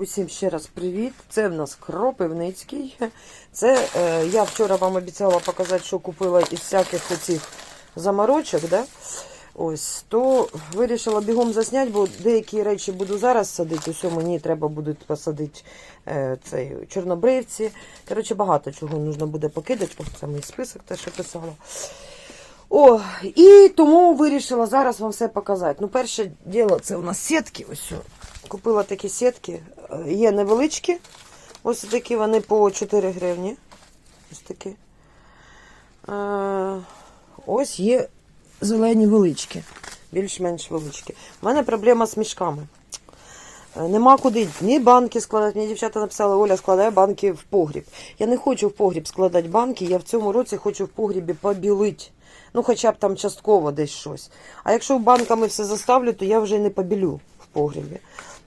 Усім ще раз привіт. Це в нас Кропивницький. Це е, я вчора вам обіцяла показати, що купила із всяких оцих заморочок. Да? Ось, то вирішила бігом засняти, бо деякі речі буду зараз садити. Ось мені треба буде посадити е, цей чорнобривці. Коротше, багато чого нужно буде покидати. Ось це мій список, те, що писала. О, і тому вирішила зараз вам все показати. Ну, перше діло, це у нас сітки. Ось. Купила такі сітки. Є невеличкі. Ось такі вони по 4 гривні. Ось такі. Е, ось є зелені величкі. Більш-менш величкі. У мене проблема з мішками. Е, Нема куди ні банки складати. Мені дівчата написали, Оля складає банки в погріб. Я не хочу в погріб складати банки, я в цьому році хочу в погрібі побілити. Ну, хоча б там частково десь щось. А якщо банками все заставлю, то я вже не побілю в погрібі.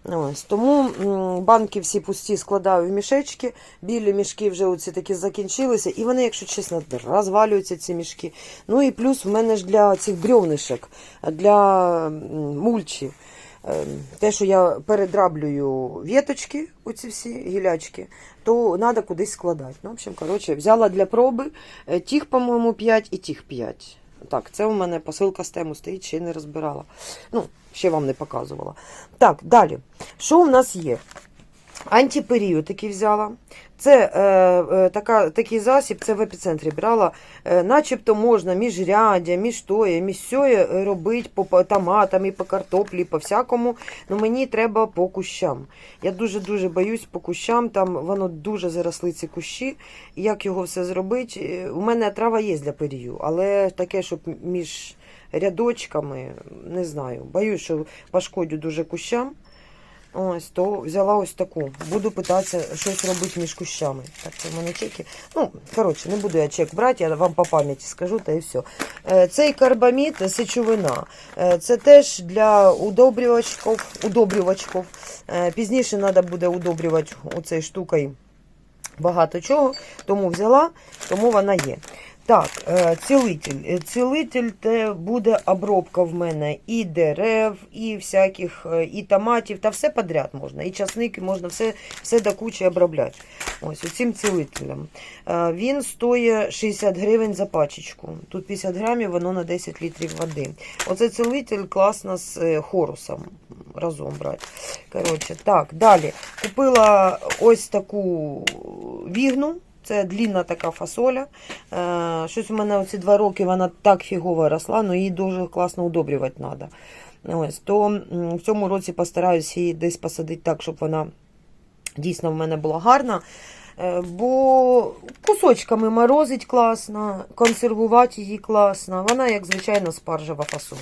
Ось, тому банки всі пусті складаю в мішечки, білі мішки вже оці такі закінчилися, і вони, якщо чесно, розвалюються ці мішки. Ну і плюс в мене ж для цих брьовнишок, для мульчі. е, Те, що я передраблюю віточки, оці всі гілячки, то треба кудись складати. Ну, в общем, коротше, взяла для проби е, тих, по-моєму, 5 і тих 5. Так, це у мене посилка з тему стоїть, ще не розбирала. Ну, ще вам не показувала. Так, далі. Що у нас є? Антиперію такий взяла. Це е, е, така, такий засіб, це в епіцентрі брала. Е, начебто можна міжряддя, між тоє, між сьоє робити по по томатам, і по картоплі, по всякому. Ну мені треба по кущам. Я дуже-дуже боюсь по кущам, там воно дуже заросли ці кущі. Як його все зробити? Е, У мене трава є для перію, але таке, щоб між рядочками, не знаю. Боюсь, що пошкодю дуже кущам. Ось, то взяла ось таку. Буду питатися щось робити між кущами. Так, це в мене чеки. Ну, коротше, не буду я чек брати, я вам по пам'яті скажу, та і все. Е, Цей карбамід сечовина. Е, Це теж для удобрювачків. удобрювачків. Е, Пізніше треба буде удобрювати оцею штукою багато чого. Тому взяла, тому вона є. Так, е, цілитель. Е, Цілитель це буде обробка в мене і дерев, і всяких, е, і томатів, та все подряд можна. І часники можна все, все до кучі обробляти. Ось цим цілителем. Він стоїть 60 гривень за пачечку. Тут 50 грамів, воно на 10 літрів води. Оце цілитель класно з хорусом разом брати. Коротше, так, далі. Купила ось таку вігну. Це длінна така фасоля. Е, щось у мене оці два роки вона так фігово росла, але її дуже класно удобрювати треба. Ось, то в цьому році постараюсь її десь посадити так, щоб вона дійсно в мене була гарна. Е, Бо кусочками морозить класно, консервувати її класно. Вона, як звичайно, спаржева фасоль.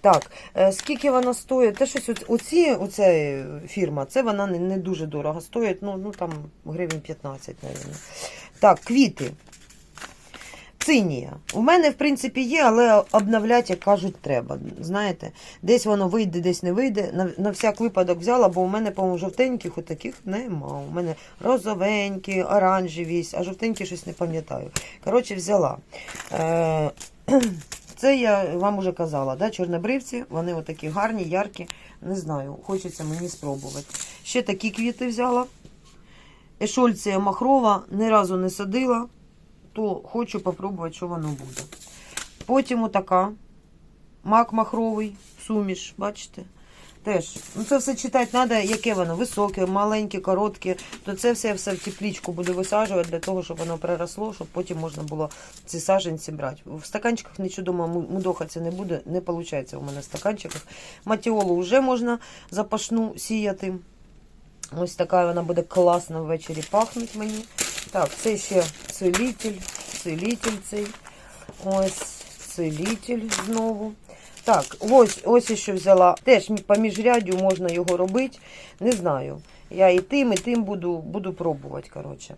Так, е, скільки вона стоїть? Те щось оці, оця фірма, це вона не, дуже дорого стоїть, ну, ну там гривень 15, мабуть. Так, квіти. Цинія. У мене, в принципі, є, але обновляти, як кажуть, треба. Знаєте, десь воно вийде, десь не вийде. На, на всяк випадок взяла, бо у мене, по-моєму, жовтеньких отаких нема. У мене розовенькі, оранжеві, а жовтенькі щось не пам'ятаю. Коротше, взяла. Е, це я вам уже казала, да? чорнобривці, вони отакі гарні, яркі. Не знаю, хочеться мені спробувати. Ще такі квіти взяла. Ешольція махрова, ні разу не садила, то хочу попробувати, що воно буде. Потім отака. Мак махровий, суміш, бачите? Теж, ну це все читати треба, яке воно високе, маленьке, коротке. То це все, все в теплічку буду висаджувати для того, щоб воно проросло, щоб потім можна було ці саджанці брати. В стаканчиках нічого дома мудохатися не буде, не виходить у мене в стаканчиках. Матіолу вже можна запашну сіяти. Ось така вона буде класно ввечері пахнути мені. Так, це ще целитель, целитель цей. Ось целитель знову. Так, ось ось ще взяла. Теж по міжряддю можна його робити. Не знаю. Я і тим, і тим буду буду пробувати. коротше.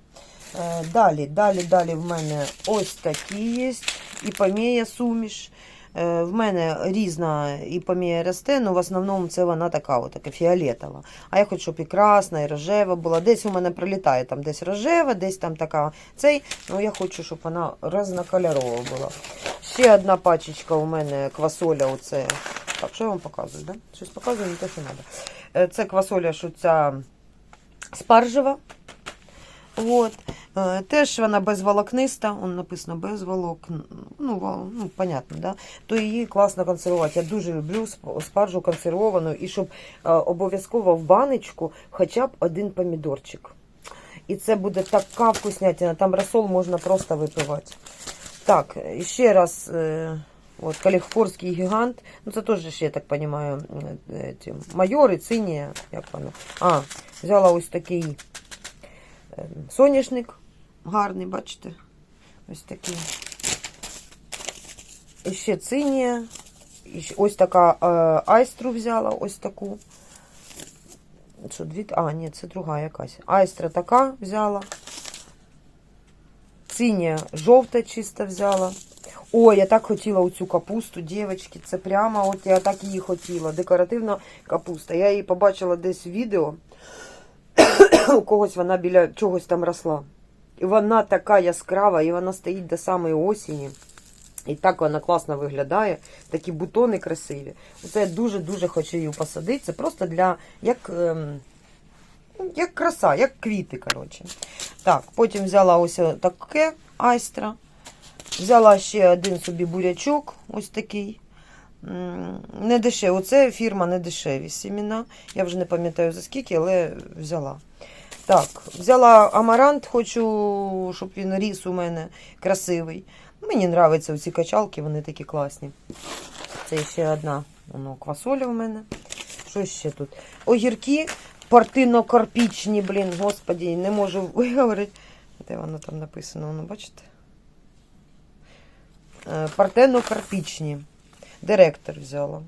Е, далі, далі, далі в мене ось такі є. Іпомея суміш. Е, в мене різна іпомея росте, але в основному це вона така, от, така фіолетова. А я хочу, щоб і красна, і рожева була. Десь у мене прилітає там десь рожева, десь там така цей. Ну я хочу, щоб вона різнокольорова була. Ще одна пачечка у мене квасоля. Оце. Так, що я вам показую? Да? Щось показую, не те, що треба. Це квасоля, що ця спаржева. От. Е, Теж вона безволокниста, он написано безволокн. Ну, ну, понятно, да? то її класно консервувати. Я дуже люблю спаржу консервовану і щоб е, обов'язково в баночку хоча б один помідорчик. І це буде така вкуснятина. Там розсол можна просто випивати. Так, ще раз. Е, От, Каліфорський гігант. Ну, це теж, я так розумію, ці майори, цині, як воно. А, взяла ось такий соняшник гарний, бачите? Ось такий. І ще цинія. І ось така е, айстру взяла, ось таку. Що, дві? А, ні, це друга якась. Айстра така взяла. Цинія жовта чисто взяла. Ой, я так хотіла оцю капусту, дівчатки. Це прямо, от я так її хотіла. Декоративна капуста. Я її побачила десь в відео. У когось вона біля чогось там росла. І вона така яскрава, і вона стоїть до самої осені. І так вона класно виглядає. Такі бутони красиві. Оце я дуже-дуже хочу її посадити. Це просто для як, ем, як краса, як квіти. коротше. Так, потім взяла ось таке айстра. Взяла ще один собі бурячок, ось такий. Не дешевий. Оце фірма не дешеві сімена. Я вже не пам'ятаю за скільки, але взяла. Так, взяла амарант, хочу, щоб він ріс у мене красивий. Мені подобаються ці качалки, вони такі класні. Це ще одна квасоля у мене. Що ще тут? Огірки партино-карпічні, блін, господі, не можу виговорити. Де воно там написано, воно, бачите? Е, Партено-карпічні. Директор взяла.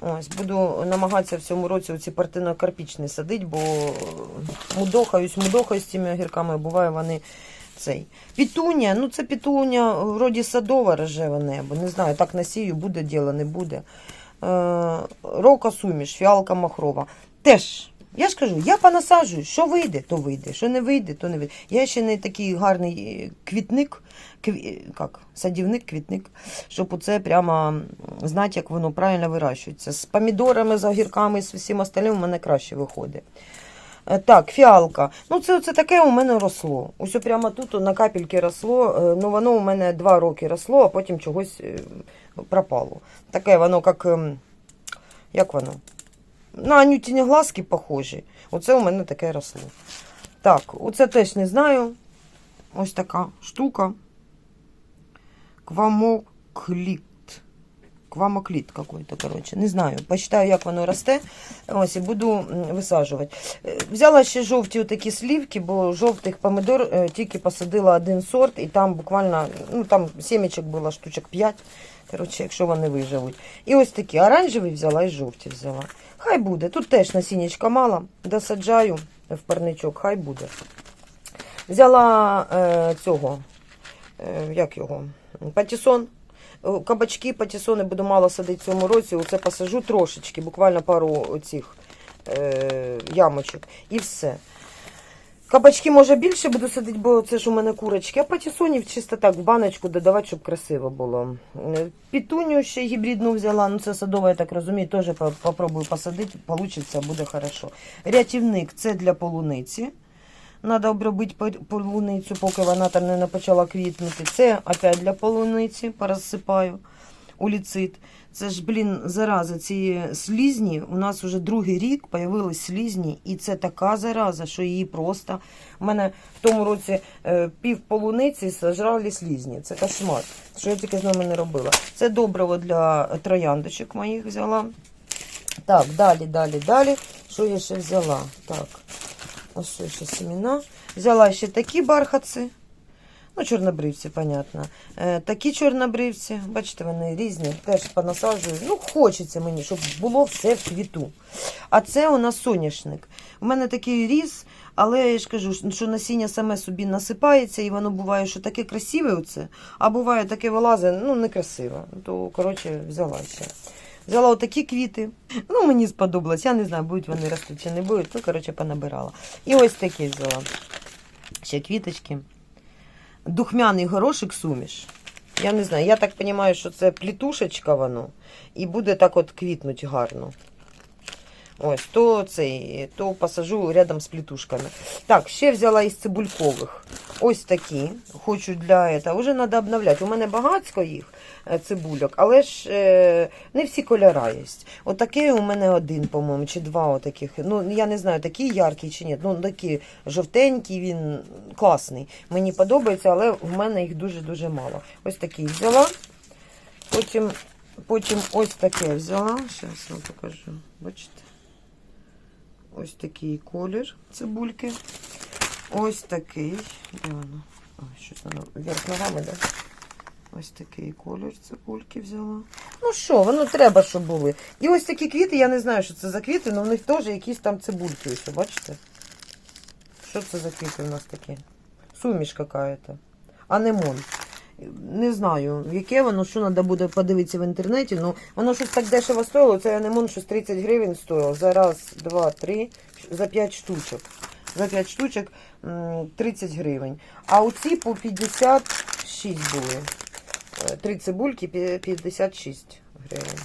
Ось, буду намагатися в цьому році оці партино-карпічні садити, бо мудохаюсь, мудохаюсь з цими огірками, буває вони цей. Пітуня, ну це пітуня, вроді садова рожеве небо. Не знаю, так насію, буде діло, не буде. Е, рока суміш, фіалка махрова. Теж, я ж кажу, я понасаджую, що вийде, то вийде, що не вийде, то не вийде. Я ще не такий гарний е, квітник, кві, як, садівник, квітник, щоб оце прямо знати, як воно правильно вирощується. З помідорами, з огірками, з всім остальним у мене краще виходить. Е, Так, фіалка. Ну, це, це таке у мене росло. Ось прямо тут на капельки росло. Е, Ну, воно у мене два роки росло, а потім чогось е, пропало. Таке воно, як. ем, Як воно? На анютіні глазки похожі. Оце у мене таке росло. Так, оце теж не знаю. Ось така штука. Квамокліт. Квамокліт какой-то, короче. Не знаю. Почитаю, як воно росте. Ось і буду висаджувати. Е, Взяла ще жовті такі слівки, бо жовтих помидор е, тільки посадила один сорт, і там буквально, ну там сімечок було штучок 5. Коротше, якщо вони виживуть. І ось такі оранжеві взяла і жовті взяла. Хай буде. Тут теж насіннячка мало. Досаджаю в парничок, хай буде. Взяла е, цього, е, як його, патісон. Е, Кабачки, патісони буду мало садити в цьому році. Оце посажу трошечки, буквально пару оцих е, ямочок. І все. Кабачки, може, більше буду садити, бо це ж у мене курочки, а патісонів чисто так в баночку додавати, щоб красиво було. Е, Пітуню ще гібридну взяла, ну це садова, я так розумію, теж попробую посадити, получиться, буде хорошо. Рятівник це для полуниці. Треба обробити полуницю, поки вона там не почала квітнути. Це опять для полуниці, порозсипаю уліцит. Це ж, блін, зараза, ці слізні. У нас вже другий рік появились слізні, і це така зараза, що її просто. У мене в тому році е, пів полуниці сожрали слізні. Це кошмар. Що я тільки з ними не робила. Це добриво для трояндочок моїх взяла. Так, далі, далі, далі. Що я ще взяла? Так. Ось ще семена. Взяла ще такі бархатці. Ну, чорнобривці, понятно. Е, такі чорнобривці, бачите, вони різні, теж понасаджую. Ну, хочеться мені, щоб було все в квіту. А це у нас соняшник. У мене такий ріс, але я ж кажу, що насіння саме собі насипається, і воно буває, що таке красиве оце, а буває таке вилазить, ну, некрасиве. То, коротше, взяла ще. Взяла отакі квіти. Ну, мені сподобалось. Я не знаю, будуть вони рости чи не будуть. Ну, коротше, понабирала. І ось такі взяла. Ще квіточки. Духмяний горошик суміш. Я не знаю, я так розумію, що це плітушечка воно. І буде так от квітнуть гарно. Ось, то цей, то посажу рядом з плітушками. Так, ще взяла із цибулькових. Ось такі. Хочу для цього. Вже треба обновляти. У мене багатсько їх е, цибульок, але ж е, не всі кольора є. Отакий у мене один, по-моєму, чи два отаких. Ну, я не знаю, такий яркий чи ні. Ну, такий жовтенький, він класний. Мені подобається, але в мене їх дуже-дуже мало. Ось такий взяла. Потім, потім ось таке взяла. Зараз вам покажу. Бачите? Ось такий колір цибульки. Ось такий. Де воно? Ой, щось воно вверх ногами, да? Ось такий колір цибульки взяла. Ну що, воно треба, щоб були. І ось такі квіти, я не знаю, що це за квіти, але в них теж якісь там цибульки. Ось, бачите? Що це за квіти у нас такі? Суміш какая-то. Анемон. Не знаю, яке воно, що треба буде подивитися в інтернеті. Ну, воно щось так дешево стоїло. Цей анемон щось 30 гривень стоїв. За раз, два, три, за 5 штучок. За 5 штучок 30 гривень. А оці по 56 були. Е, Три цибульки 56 гривень.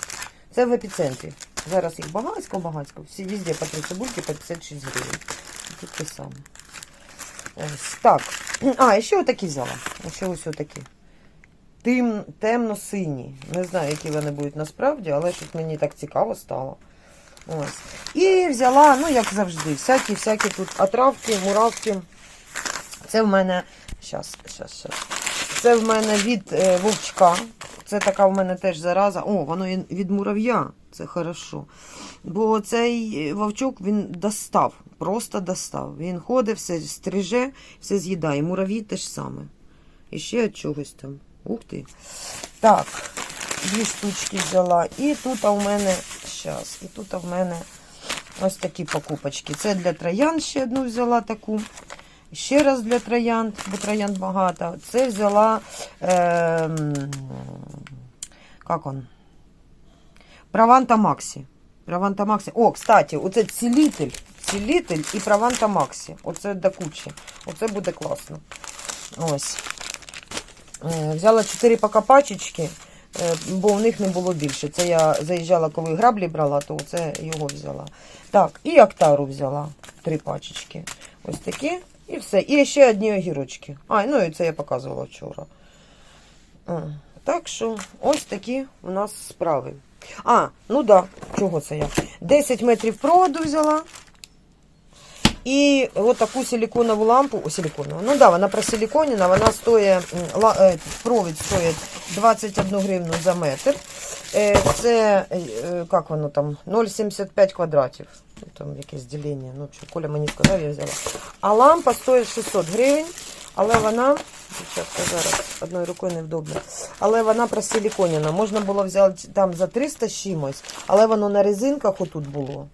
Це в епіцентрі. Зараз їх багатько, багатько. Всі везде по три цибульки по 56 гривень. Тут те саме. Ось так. А, і ще отакі взяла. Ще ось отакі. Темно-сині. Не знаю, які вони будуть насправді, але щось мені так цікаво стало. Ось. І взяла, ну, як завжди, всякі, всякі тут отравки, муравки. Це в мене. Щас, щас, щас. Це в мене від е, вовчка. Це така в мене теж зараза. О, воно від мурав'я. Це хорошо. Бо цей вовчок він достав, просто достав. Він ходить, все стриже, все з'їдає. Муравій теж саме. І ще чогось там. Ух ти. Так, дві штучки взяла. І тут у мене. Щас, і тут в мене ось такі покупочки. Це для троян ще одну взяла таку. Ще раз для троянд, бо троянд багато. Це взяла. Е, он? Праванта Максі. Праванта Максі. О, кстати, оце цілитель. Цілитель і Праванта Максі. Оце до кучі. Оце буде класно. Ось. Е, Взяла 4 поки пачечки, е, бо в них не було більше. Це я заїжджала, коли граблі брала, то це його взяла. Так, і Актару взяла. Три пачечки. Ось такі. І все. І ще одні огірочки. А, ну і це я показувала вчора. Так що ось такі у нас справи. А, ну да, чого це я? 10 метрів проводу взяла. І от таку силиконову лампу, о, силиконову, ну да, вона просиликонена, вона стоїть, е, провід стоїть 21 гривну за метр. Е, Це, як воно там, 0,75 квадратів. Ну, Там якесь ділення, ну що, Коля мені сказав, я взяла. А лампа стоїть 600 гривень, але вона, зараз одною рукою невдобно, але вона просиликонена. Можна було взяти там за 300 з чимось, але воно на резинках отут було.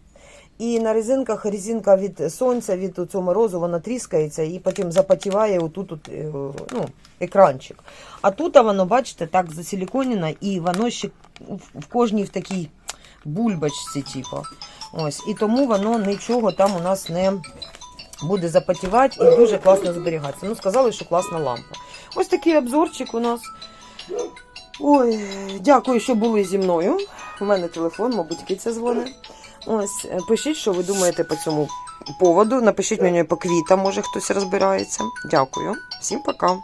І на резинках резинка від сонця, від цього морозу, вона тріскається і потім запотіває отут от, е, ну, екранчик. А тут воно, бачите, так засиліконено, і воно ще в- кожній в такій бульбочці, типу. Ось. І тому воно нічого там у нас не буде запотівати і дуже класно зберігатися. Ну, сказали, що класна лампа. Ось такий обзорчик у нас. Ой, дякую, що були зі мною. У мене телефон, мабуть, киця дзвонить. Ось, е, пишіть, що ви думаєте по цьому поводу. Напишіть мені по квітам, може хтось розбирається. Дякую. Всім пока.